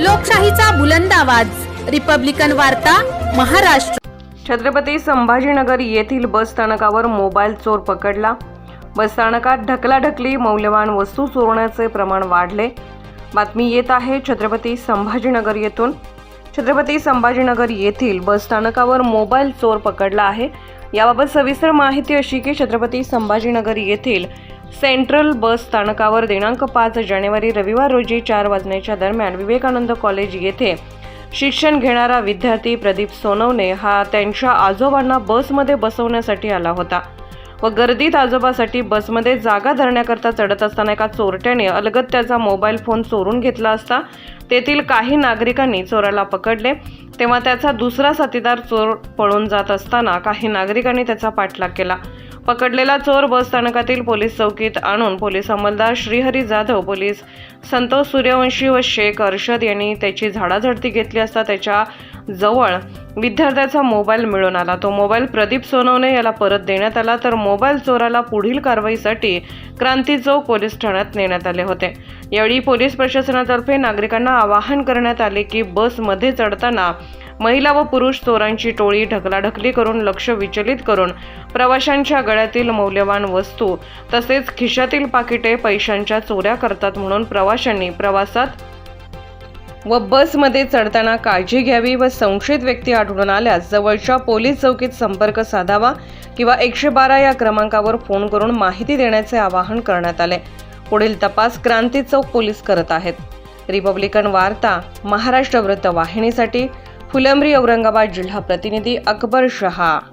लोकशाहीचा बुलंद आवाज. रिपब्लिकन वार्ता महाराष्ट्र. छत्रपती संभाजीनगर येथील बस स्थानकावर मोबाईल चोर पकडला. बस स्थानकात ढकलाढकली मौल्यवान वस्तू चोरण्याचे प्रमाण वाढले. बातमी येत आहे छत्रपती संभाजीनगर येथून. छत्रपती संभाजीनगर येथील बस स्थानकावर मोबाईल चोर पकडला आहे. याबाबत सविस्तर माहिती अशी की छत्रपती संभाजीनगर येथील सेंट्रल बस स्थानकावर दिनांक पाच जानेवारी रविवार रोजी चार वाजण्याच्या दरम्यान विवेकानंद कॉलेज येथे शिक्षण घेणारा विद्यार्थी प्रदीप सोनवणे हा त्यांच्या आजोबांना बसमध्ये बसवण्यासाठी आला होता व गर्दीत आजोबासाठी बसमध्ये जागा धरण्याकरता चढत असताना एका चोरट्याने अलगत त्याचा मोबाईल फोन चोरून घेतला असता तेथील काही नागरिकांनी चोराला पकडले. तेव्हा त्याचा दुसरा साथीदार चोर पळून जात असताना काही नागरिकांनी त्याचा पाठलाग केला. पकडलेला चोर बस स्थानकातील पोलीस चौकीत आणून पोलीस अंमलदार श्रीहरी जाधव पोलीस संतोष सूर्यवंशी व शेख अर्षद यांनी त्याची झाडाझडती घेतली असता त्याच्याजवळ विद्यार्थ्याचा मोबाईल मिळून आला. तो मोबाईल प्रदीप सोनवणे याला परत देण्यात आला तर मोबाईल चोराला पुढील कारवाईसाठी क्रांती चौक पोलीस ठाण्यात नेण्यात आले होते. यावेळी पोलीस प्रशासनातर्फे नागरिकांना आवाहन करण्यात आले की बसमध्ये चढताना महिला व पुरुष चोरांची टोळी ढकलाढकली करून लक्ष विचलित करून प्रवाशांच्या गळ्यातील मौल्यवान वस्तू तसेच खिशातील पाकिटे पैशांच्या चोऱ्या करतात म्हणून प्रवाशांनी प्रवासात व बसमध्ये चढताना काळजी घ्यावी व संशयित व्यक्ती आढळून आल्यास जवळच्या पोलीस चौकीत संपर्क साधावा किंवा एकशे बारा या क्रमांकावर फोन करून माहिती देण्याचे आवाहन करण्यात आले. पुढील तपास क्रांती चौक पोलीस करत आहेत. रिपब्लिकन वार्ता महाराष्ट्र वृत्तवाहिनीसाठी वाहिनीसाठी फुलंब्री औरंगाबाद जिल्हा प्रतिनिधी अकबर शहा.